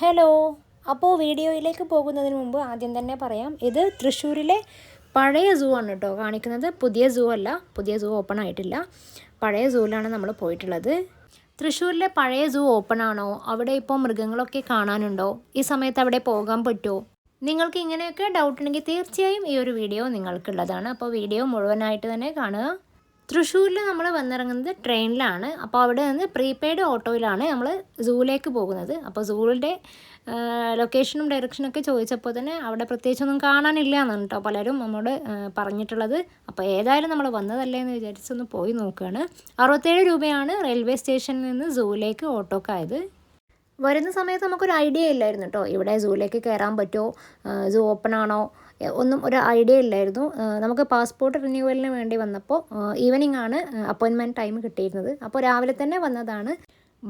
Hello. അപ്പോൾ വീഡിയോയിലേക്ക് പോകുന്നതിന് മുമ്പ് ആദ്യം തന്നെ പറയാം ഇത് തൃശ്ശൂരിലെ പഴയ സൂ ആണ് കേട്ടോ കാണിക്കുന്നത്. പുതിയ സൂ അല്ല പുതിയ സൂ ഓപ്പൺ ആയിട്ടില്ല. പഴയ സൂവിലാണ് നമ്മൾ പോയിട്ടുള്ളത്. തൃശ്ശൂരിലെ പഴയ സൂ ഓപ്പൺ ആണോ? അവിടെ ഇപ്പോൾ മൃഗങ്ങളൊക്കെ കാണാനുണ്ടോ? ഈ സമയത്ത് അവിടെ പോകാൻ പറ്റുമോ നിങ്ങൾക്ക് ഇങ്ങനെയൊക്കെ ഡൗട്ട് ഉണ്ടെങ്കിൽ തീർച്ചയായും ഈ ഒരു വീഡിയോ നിങ്ങൾക്കുള്ളതാണ്. അപ്പോൾ വീഡിയോ മുഴുവനായിട്ട് തന്നെ കാണുക. തൃശ്ശൂരിൽ നമ്മൾ വന്നിറങ്ങുന്നത് ട്രെയിനിലാണ്. അപ്പോൾ അവിടെ നിന്ന് പ്രീപെയ്ഡ് ഓട്ടോയിലാണ് നമ്മൾ സൂവിലേക്ക് പോകുന്നത്. അപ്പോൾ സൂവിന്റെ ലൊക്കേഷനും ഡയറക്ഷനൊക്കെ ചോദിച്ചപ്പോൾ തന്നെ അവിടെ പ്രത്യേകിച്ചൊന്നും കാണാനില്ല എന്നാണ് കേട്ടോ പലരും നമ്മോട് പറഞ്ഞിട്ടുള്ളത്. അപ്പോൾ ഏതായാലും നമ്മൾ വന്നതല്ലേ എന്ന് വിചാരിച്ചൊന്ന് പോയി നോക്കുകയാണ് അറുപത്തേഴ് രൂപയാണ് റെയിൽവേ സ്റ്റേഷനിൽ നിന്ന് സൂവിലേക്ക് ഓട്ടോക്കായത്. വരുന്ന സമയത്ത് നമുക്കൊരു ഐഡിയ ഇല്ലായിരുന്നു കേട്ടോ ഇവിടെ സൂവിലേക്ക് കയറാൻ പറ്റുമോ സൂ ഓപ്പൺ ആണോ? ഒന്നും ഒരു ഐഡിയ ഇല്ലായിരുന്നു. നമുക്ക് പാസ്പോർട്ട് റിന്യൂവലിന് വേണ്ടി വന്നപ്പോൾ ഈവനിങ് ആണ് അപ്പോയിൻമെന്റ് ടൈം കിട്ടിയിരുന്നത്. അപ്പോൾ രാവിലെ തന്നെ വന്നതാണ്.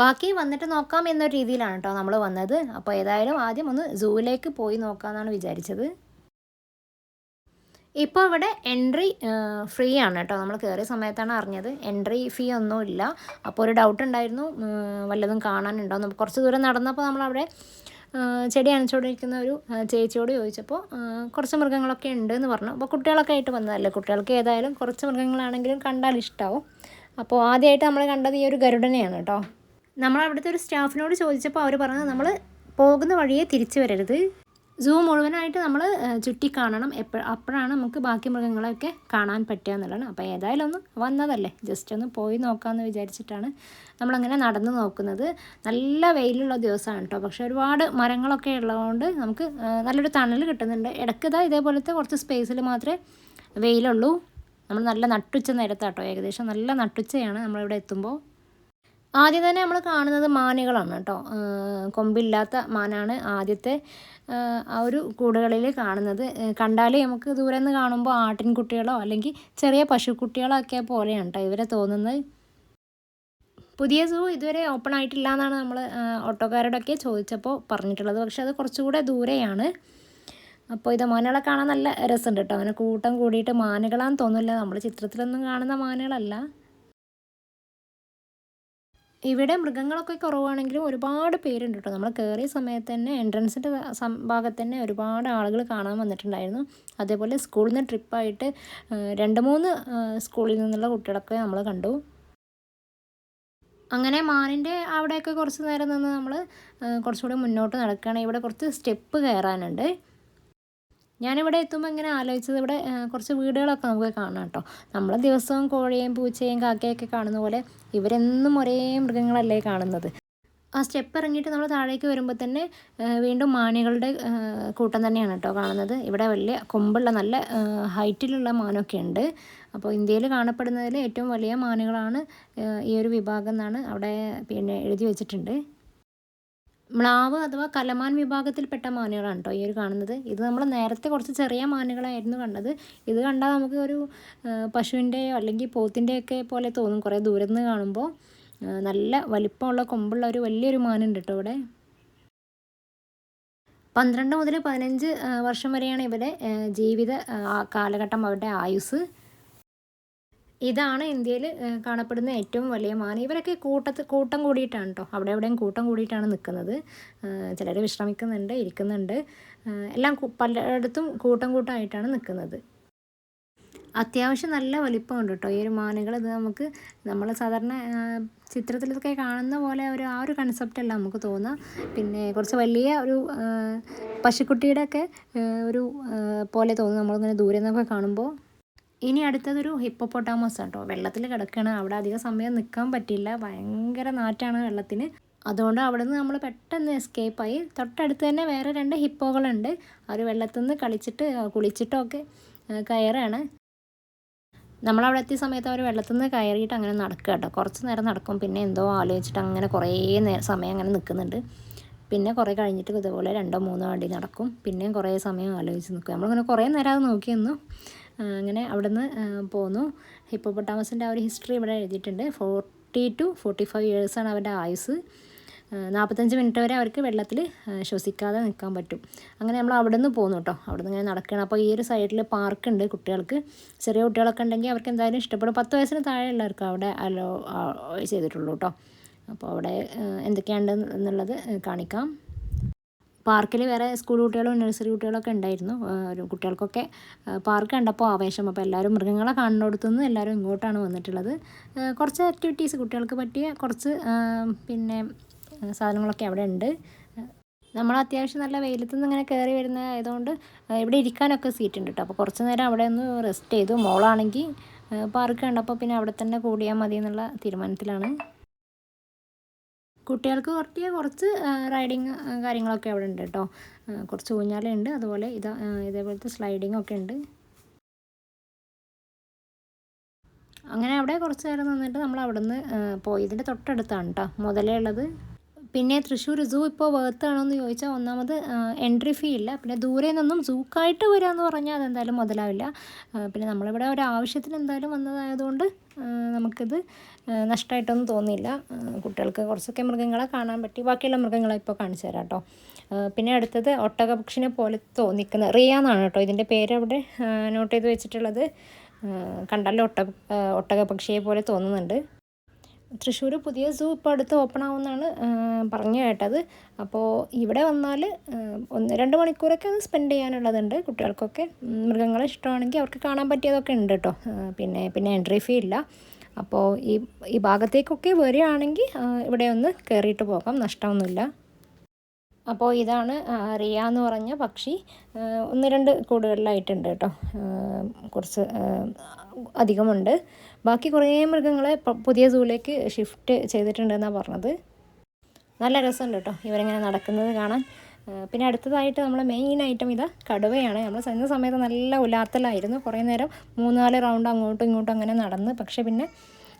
ബാക്കി വന്നിട്ട് നോക്കാം എന്നൊരു രീതിയിലാണ് കേട്ടോ നമ്മൾ വന്നത്. അപ്പോൾ ഏതായാലും ആദ്യം ഒന്ന് സൂവിലേക്ക് പോയി നോക്കാമെന്നാണ് വിചാരിച്ചത്. ഇപ്പോൾ ഇവിടെ എൻട്രി ഫ്രീ ആണ് കേട്ടോ നമ്മൾ കയറിയ സമയത്താണ് അറിഞ്ഞത്. എൻട്രി ഫീ ഒന്നുമില്ല അപ്പോൾ ഒരു ഡൗട്ട് ഉണ്ടായിരുന്നു. വല്ലതും കാണാനുണ്ടോ കുറച്ച് ദൂരം നടന്നപ്പോൾ നമ്മളവിടെ ചെടി അണച്ചുകൊണ്ടിരിക്കുന്ന ഒരു ചേച്ചിയോട് ചോദിച്ചപ്പോൾ കുറച്ച് മൃഗങ്ങളൊക്കെ ഉണ്ട് എന്ന് പറഞ്ഞു. അപ്പോൾ കുട്ടികളൊക്കെ ആയിട്ട് വന്നതല്ലേ? കുട്ടികൾക്ക് ഏതായാലും കുറച്ച് മൃഗങ്ങളാണെങ്കിലും കണ്ടാൽ ഇഷ്ടമാവും അപ്പോൾ ആദ്യമായിട്ട് നമ്മൾ കണ്ടത് ഈ ഒരു ഗരുഡനെയാണ് കേട്ടോ. നമ്മൾ അവിടുത്തെ ഒരു സ്റ്റാഫിനോട് ചോദിച്ചപ്പോൾ അവർ പറഞ്ഞത് നമ്മൾ പോകുന്ന വഴിയെ തിരിച്ചു വരരുത്. സൂ മുഴുവനായിട്ട് നമ്മൾ ചുറ്റി കാണണം എപ്പോഴും അപ്പോഴാണ് നമുക്ക് ബാക്കി മൃഗങ്ങളെയൊക്കെ കാണാൻ പറ്റുക എന്നുള്ളതാണ് അപ്പോൾ ഏതായാലും ഒന്ന് വന്നതല്ലേ. ജസ്റ്റ് ഒന്ന് പോയി നോക്കാമെന്ന് വിചാരിച്ചിട്ടാണ് നമ്മളങ്ങനെ നടന്ന് നോക്കുന്നത്. നല്ല വെയിലുള്ള ദിവസമാണ് കേട്ടോ പക്ഷേ ഒരുപാട് മരങ്ങളൊക്കെ ഉള്ളതുകൊണ്ട് നമുക്ക് നല്ലൊരു തണൽ കിട്ടുന്നുണ്ട്. ഇടയ്ക്ക് ഇതേപോലത്തെ കുറച്ച് സ്പേസിൽ മാത്രമേ വെയിലുള്ളൂ. നമ്മൾ നല്ല നട്ടുച്ച നേരത്താട്ടോ. ഏകദേശം നല്ല നട്ടുച്ചയാണ് നമ്മളിവിടെ എത്തുമ്പോൾ. ആദ്യം തന്നെ നമ്മൾ കാണുന്നത് മാനുകളാണ് കേട്ടോ. കൊമ്പില്ലാത്ത മാനാണ് ആദ്യത്തെ ആ ഒരു കൂടുകളിൽ കാണുന്നത്. കണ്ടാൽ നമുക്ക് ദൂരെ നിന്ന് കാണുമ്പോൾ ആട്ടിൻകുട്ടികളോ അല്ലെങ്കിൽ ചെറിയ പശുക്കുട്ടികളോ ഒക്കെ പോലെയാണ് കേട്ടോ ഇവരെ തോന്നുന്നത്. പുതിയ സൂ ഇതുവരെ ഓപ്പൺ ആയിട്ടില്ല എന്നാണ് നമ്മൾ ഓട്ടോക്കാരോടൊക്കെ ചോദിച്ചപ്പോൾ പറഞ്ഞിട്ടുള്ളത്. പക്ഷേ അത് കുറച്ചുകൂടെ ദൂരെയാണ്. അപ്പോൾ ഇത് മാനുകളെ കാണാൻ നല്ല രസമുണ്ട് കേട്ടോ. അങ്ങനെ കൂട്ടം കൂടിയിട്ട് മാനുകളാന്ന് തോന്നില്ല നമ്മൾ ചിത്രത്തിലൊന്നും കാണുന്ന മാനുകളല്ല. ഇവിടെ മൃഗങ്ങളൊക്കെ കുറവാണെങ്കിലും ഒരുപാട് പേരുണ്ട് കേട്ടോ. നമ്മൾ കയറിയ സമയത്ത് തന്നെ എൻട്രൻസിന്റെ ഭാഗത്ത് തന്നെ ഒരുപാട് ആളുകൾ കാണാൻ വന്നിട്ടുണ്ടായിരുന്നു. അതേപോലെ സ്കൂളിൽ നിന്ന് ട്രിപ്പായിട്ട് രണ്ട് മൂന്ന് സ്കൂളിൽ നിന്നുള്ള കുട്ടികളൊക്കെ നമ്മൾ കണ്ടു. അങ്ങനെ മാനിന്റെ അവിടെയൊക്കെ കുറച്ച് നേരം നിന്ന് നമ്മൾ കുറച്ചുകൂടി മുന്നോട്ട് നടക്കുകയാണ്. ഇവിടെ കുറച്ച് സ്റ്റെപ്പ് കയറാനുണ്ട്. ഞാനിവിടെ എത്തുമ്പോൾ ഇങ്ങനെ ആലോചിച്ചത് ഇവിടെ കുറച്ച് വീടുകളൊക്കെ നമുക്ക് കാണാം കേട്ടോ. നമ്മൾ ദിവസവും കോഴിയും പൂച്ചയും കാക്കയൊക്കെ കാണുന്ന പോലെ ഇവരെന്നും ഒരേ മൃഗങ്ങളല്ലേ കാണുന്നത്. ആ സ്റ്റെപ്പ് ഇറങ്ങിയിട്ട് നമ്മൾ താഴേക്ക് വരുമ്പോൾ തന്നെ വീണ്ടും മാനുകളുടെ കൂട്ടം തന്നെയാണ് കേട്ടോ കാണുന്നത്. ഇവിടെ വലിയ കൊമ്പുള്ള നല്ല ഹൈറ്റിലുള്ള മാനൊക്കെ ഉണ്ട്. അപ്പോൾ ഇന്ത്യയിൽ കാണപ്പെടുന്നതിൽ ഏറ്റവും വലിയ മാനുകളാണ് ഈ ഒരു വിഭാഗം എന്നാണ് അവിടെ പിന്നെ എഴുതി വെച്ചിട്ടുണ്ട്. മ്ലാവ് അഥവാ കലമാൻ വിഭാഗത്തിൽപ്പെട്ട മാനുകളാണ് കേട്ടോ ഈ ഒരു കാണുന്നത്. ഇത് നമ്മൾ നേരത്തെ കുറച്ച് ചെറിയ മാനുകളായിരുന്നു കണ്ടത്. ഇത് കണ്ടാൽ നമുക്ക് ഒരു പശുവിന്റെയോ അല്ലെങ്കിൽ പോത്തിന്റെയൊക്കെ പോലെ തോന്നും കുറേ ദൂരം നിന്ന് കാണുമ്പോൾ നല്ല വലിപ്പമുള്ള കൊമ്പുള്ള ഒരു വലിയൊരു മാനുണ്ട് കേട്ടോ ഇവിടെ. പന്ത്രണ്ട് മുതൽ പതിനഞ്ച് വർഷം വരെയാണ് ഇവരെ ജീവിത കാലഘട്ടം അവരുടെ ആയുസ് ഇതാണ് ഇന്ത്യയിൽ കാണപ്പെടുന്ന ഏറ്റവും വലിയ മാൻ ഇവരൊക്കെ കൂട്ടത്ത് കൂട്ടം കൂടിയിട്ടാണ് കേട്ടോ അവിടെ എവിടെയും കൂട്ടം കൂടിയിട്ടാണ് നിൽക്കുന്നത്. ചിലർ വിശ്രമിക്കുന്നുണ്ട് ഇരിക്കുന്നുണ്ട്. എല്ലാം പലയിടത്തും കൂട്ടം കൂട്ടമായിട്ടാണ് നിൽക്കുന്നത്. അത്യാവശ്യം നല്ല വലിപ്പമുണ്ട് കേട്ടോ ഈ ഒരു മാനുകൾ ഇത് നമുക്ക് നമ്മൾ സാധാരണ ചിത്രത്തിലൊക്കെ കാണുന്ന പോലെ ഒരു ആ ഒരു കൺസെപ്റ്റ് അല്ല നമുക്ക് തോന്നുക പിന്നെ കുറച്ച് വലിയ ഒരു പശുക്കുട്ടിയുടെ ഒക്കെ ഒരു പോലെ തോന്നുന്നു നമ്മളിങ്ങനെ ദൂരെ നിന്നൊക്കെ കാണുമ്പോൾ. ഇനി അടുത്തതൊരു ഹിപ്പോപ്പൊട്ടാമസ് കേട്ടോ വെള്ളത്തിൽ കിടക്കുകയാണ് അവിടെ അധികം സമയം നിൽക്കാൻ പറ്റില്ല. ഭയങ്കര നാറ്റാണ് വെള്ളത്തിന്. അതുകൊണ്ട് അവിടെ നിന്ന് നമ്മൾ പെട്ടെന്ന് എസ്കേപ്പായി തൊട്ടടുത്ത് തന്നെ വേറെ രണ്ട് ഹിപ്പോകളുണ്ട്. അവർ വെള്ളത്തിൽ നിന്ന് കളിച്ചിട്ട് കുളിച്ചിട്ടൊക്കെ കയറാണ്. നമ്മളവിടെ എത്തിയ സമയത്ത് അവർ വെള്ളത്തിൽ നിന്ന് കയറിയിട്ട് അങ്ങനെ നടക്കുക കേട്ടോ കുറച്ച് നേരം നടക്കും. പിന്നെ എന്തോ ആലോചിച്ചിട്ട് അങ്ങനെ കുറേ നേരം സമയം അങ്ങനെ നിൽക്കുന്നുണ്ട് പിന്നെ കുറേ കഴിഞ്ഞിട്ട് ഇതുപോലെ രണ്ടോ മൂന്നോ വണ്ടി നടക്കും. പിന്നെയും കുറേ സമയം ആലോചിച്ച് നിൽക്കും നമ്മളിങ്ങനെ കുറേ നേരം അത് നോക്കി അങ്ങനെ അവിടുന്ന് പോന്നു. ഹിപ്പോപ്പൊട്ടാമസിന്റെ ആ ഒരു ഹിസ്റ്ററി ഇവിടെ എഴുതിയിട്ടുണ്ട്. ഫോർട്ടി ടു ഫോർട്ടി ഫൈവ് ഇയേഴ്സാണ് അവരുടെ ആയുസ് നാൽപ്പത്തഞ്ച് മിനിറ്റ് വരെ അവർക്ക് വെള്ളത്തിൽ ശ്വസിക്കാതെ നിൽക്കാൻ പറ്റും. അങ്ങനെ നമ്മൾ അവിടെ നിന്ന് പോകുന്നു കേട്ടോ. അവിടെ നിന്ന് ഇങ്ങനെ നടക്കുകയാണ്. അപ്പോൾ ഈ ഒരു സൈഡിൽ പാർക്കുണ്ട് കുട്ടികൾക്ക്. ചെറിയ കുട്ടികളൊക്കെ ഉണ്ടെങ്കിൽ അവർക്ക് എന്തായാലും ഇഷ്ടപ്പെടും. പത്ത് വയസ്സിന് താഴെയുള്ളവർക്ക് അവിടെ അലോ ചെയ്തിട്ടുള്ളൂ കേട്ടോ. അപ്പോൾ അവിടെ എന്തൊക്കെയുണ്ട് എന്നുള്ളത് കാണിക്കാം. പാർക്കിൽ വേറെ സ്കൂൾ കുട്ടികളും നഴ്സറി കുട്ടികളൊക്കെ ഉണ്ടായിരുന്നു. ഒരു കുട്ടികൾക്കൊക്കെ പാർക്ക് കണ്ടപ്പോൾ ആവേശം. അപ്പോൾ എല്ലാവരും മൃഗങ്ങളെ കാണുന്നിടത്തുനിന്ന് എല്ലാവരും ഇങ്ങോട്ടാണ് വന്നിട്ടുള്ളത്. കുറച്ച് ആക്ടിവിറ്റീസ് കുട്ടികൾക്ക് പറ്റിയ കുറച്ച് പിന്നെ സാധനങ്ങളൊക്കെ അവിടെ ഉണ്ട്. നമ്മൾ അത്യാവശ്യം നല്ല വെയിലത്തു നിന്ന് ഇങ്ങനെ കയറി വരുന്ന ആയതുകൊണ്ട് ഇവിടെ ഇരിക്കാനൊക്കെ സീറ്റ് ഉണ്ട് കേട്ടോ അപ്പോൾ കുറച്ച് നേരം അവിടെ ഒന്ന് റെസ്റ്റ് ചെയ്തു. മോളാണെങ്കിൽ പാർക്ക് കണ്ടപ്പോൾ പിന്നെ അവിടെ തന്നെ കൂടിയാൽ മതി എന്നുള്ള തീരുമാനത്തിലാണ്. കുട്ടികൾക്ക് പറ്റിയ കുറച്ച് റൈഡിങ് കാര്യങ്ങളൊക്കെ അവിടെ ഉണ്ട് കേട്ടോ. കുറച്ച് ഊഞ്ഞാലുണ്ട് അതുപോലെ ഇതാ ഇതേപോലത്തെ സ്ലൈഡിങ് ഒക്കെ ഉണ്ട്. അങ്ങനെ അവിടെ കുറച്ച് നേരം നിന്നിട്ട് നമ്മൾ അവിടെ നിന്ന് പോയി. ഇതിന്റെ തൊട്ടടുത്താണ് കേട്ടോ. മുതലേ ഉള്ളത്. പിന്നെ തൃശ്ശൂർ സൂ ഇപ്പോൾ വേർത്താണോ എന്ന് ചോദിച്ചാൽ ഒന്നാമത് എൻട്രി ഫീ ഇല്ല. പിന്നെ ദൂരെ നിന്നും സൂക്കായിട്ട് വരിക എന്ന് പറഞ്ഞാൽ അതെന്തായാലും മുതലാവില്ല. പിന്നെ നമ്മളിവിടെ ഒരു ആവശ്യത്തിന് എന്തായാലും വന്നതായതുകൊണ്ട് നമുക്കിത് നഷ്ടമായിട്ടൊന്നും തോന്നിയില്ല. കുട്ടികൾക്ക് കുറച്ചൊക്കെ മൃഗങ്ങളെ കാണാൻ പറ്റി. ബാക്കിയുള്ള മൃഗങ്ങളെ ഇപ്പോൾ കാണിച്ചു തരാം കേട്ടോ പിന്നെ അടുത്തത് ഒട്ടകപക്ഷിനെ പോലെ തോന്നിക്കുന്ന റിയ എന്നാണ് കേട്ടോ ഇതിന്റെ പേര് അവിടെ നോട്ട് ചെയ്ത് വെച്ചിട്ടുള്ളത്. കണ്ടാലും ഒട്ട ഒട്ടകപക്ഷിയെ പോലെ തോന്നുന്നുണ്ട്. തൃശ്ശൂർ പുതിയ സൂ ഇപ്പോൾ അടുത്ത് ഓപ്പൺ ആവുമെന്നാണ് പറഞ്ഞു കേട്ടത്. അപ്പോൾ ഇവിടെ വന്നാൽ ഒന്ന് രണ്ട് മണിക്കൂറൊക്കെ അത് സ്പെൻഡ് ചെയ്യാനുള്ളതുണ്ട്. കുട്ടികൾക്കൊക്കെ മൃഗങ്ങളെ ഇഷ്ടമാണെങ്കിൽ അവർക്ക് കാണാൻ പറ്റിയതൊക്കെ ഉണ്ട് കേട്ടോ പിന്നെ പിന്നെ എൻട്രി ഫീ ഇല്ല. അപ്പോൾ ഈ ഈ ഭാഗത്തേക്കൊക്കെ വരികയാണെങ്കിൽ ഇവിടെ ഒന്ന് കയറിയിട്ട് പോകാം. നഷ്ടമൊന്നുമില്ല. അപ്പോൾ ഇതാണ് റിയ എന്ന് പറഞ്ഞ പക്ഷി. ഒന്ന് രണ്ട് കൂടുകളിലായിട്ടുണ്ട് കേട്ടോ കുറച്ച് അധികമുണ്ട്. ബാക്കി കുറേ മൃഗങ്ങളെ പുതിയ സൂവിലേക്ക് ഷിഫ്റ്റ് ചെയ്തിട്ടുണ്ടെന്നാണ് പറഞ്ഞത്. നല്ല രസമുണ്ട് കേട്ടോ ഇവരിങ്ങനെ നടക്കുന്നത് കാണാൻ. പിന്നെ അടുത്തതായിട്ട് നമ്മൾ മെയിൻ ഐറ്റം ഇതാ കടുവയാണ്. നമ്മൾ ചെന്ന സമയത്ത് നല്ല ഉലാത്തലായിരുന്നു. കുറേ നേരം മൂന്നാൽ റൗണ്ട് അങ്ങോട്ടും ഇങ്ങോട്ടും അങ്ങനെ നടന്ന്. പക്ഷേ പിന്നെ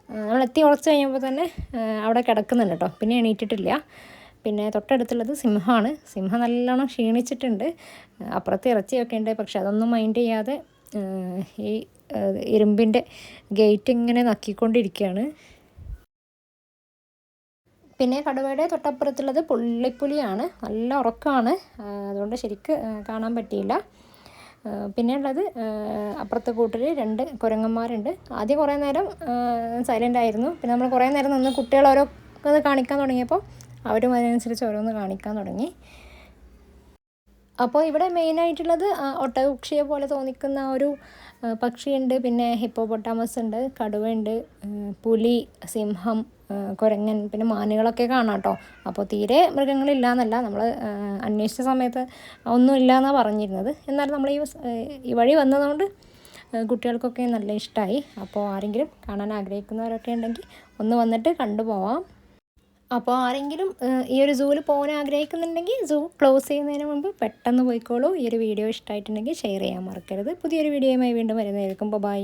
നമ്മൾ എത്തി ഉറച്ച് കഴിഞ്ഞപ്പോൾ തന്നെ അവിടെ കിടക്കുന്നുണ്ട് കേട്ടോ. പിന്നെ എണീറ്റിട്ടില്ല. പിന്നെ തൊട്ടടുത്തുള്ളത് സിംഹമാണ്. സിംഹം നല്ലോണം ക്ഷീണിച്ചിട്ടുണ്ട്. അപ്പുറത്ത് ഇറച്ചിയൊക്കെ ഉണ്ട്. പക്ഷെ അതൊന്നും മൈൻഡ് ചെയ്യാതെ ഈ ഇരുമ്പിന്റെ ഗേറ്റ് ഇങ്ങനെ നക്കിക്കൊണ്ടിരിക്കുകയാണ്. പിന്നെ കടുവയുടെ തൊട്ടപ്പുറത്തുള്ളത് പുള്ളിപ്പുലിയാണ്. നല്ല ഉറക്കമാണ്. അതുകൊണ്ട് ശരിക്ക് കാണാൻ പറ്റിയില്ല. പിന്നെ ഉള്ളത് അപ്പുറത്തെ കൂട്ടിൽ രണ്ട് കുരങ്ങന്മാരുണ്ട്. ആദ്യം കുറേ നേരം സൈലന്റ് ആയിരുന്നു. പിന്നെ നമ്മൾ കുറേ നേരം നിന്ന് കുട്ടികൾ ഓരോ കാണിക്കാൻ തുടങ്ങിയപ്പോൾ അവരും അതിനനുസരിച്ച് ഓരോന്ന് കാണിക്കാൻ തുടങ്ങി. അപ്പോൾ ഇവിടെ മെയിനായിട്ടുള്ളത് ഒട്ടകപക്ഷിയെ പോലെ തോന്നിക്കുന്ന ഒരു പക്ഷിയുണ്ട്. പിന്നെ ഹിപ്പോപൊട്ടാമസ് ഉണ്ട് കടുവയുണ്ട് പുലി സിംഹം കുരങ്ങൻ പിന്നെ മാനുകളൊക്കെ കാണാം കേട്ടോ. അപ്പോൾ തീരെ മൃഗങ്ങളില്ല എന്നല്ല നമ്മൾ അന്വേഷിച്ച സമയത്ത് ഒന്നും ഇല്ല എന്നാണ് പറഞ്ഞിരുന്നത്. എന്നാലും നമ്മൾ ഈ വഴി വന്നതുകൊണ്ട് കുട്ടികൾക്കൊക്കെ നല്ല ഇഷ്ടമായി അപ്പോൾ ആരെങ്കിലും കാണാൻ ആഗ്രഹിക്കുന്നവരൊക്കെ ഉണ്ടെങ്കിൽ ഒന്ന് വന്നിട്ട് കണ്ടുപോവാം. അപ്പോൾ ആരെങ്കിലും ഈ ഒരു സൂവിൽ പോകാൻ ആഗ്രഹിക്കുന്നുണ്ടെങ്കിൽ സൂ ക്ലോസ് ചെയ്യുന്നതിന് മുമ്പ് പെട്ടെന്ന് പോയിക്കോളൂ. ഈ ഒരു വീഡിയോ ഇഷ്ടമായിട്ടുണ്ടെങ്കിൽ ഷെയർ ചെയ്യാൻ മറക്കരുത്. പുതിയൊരു വീഡിയോയുമായി വീണ്ടും വരുന്നതായിരിക്കും ബൈ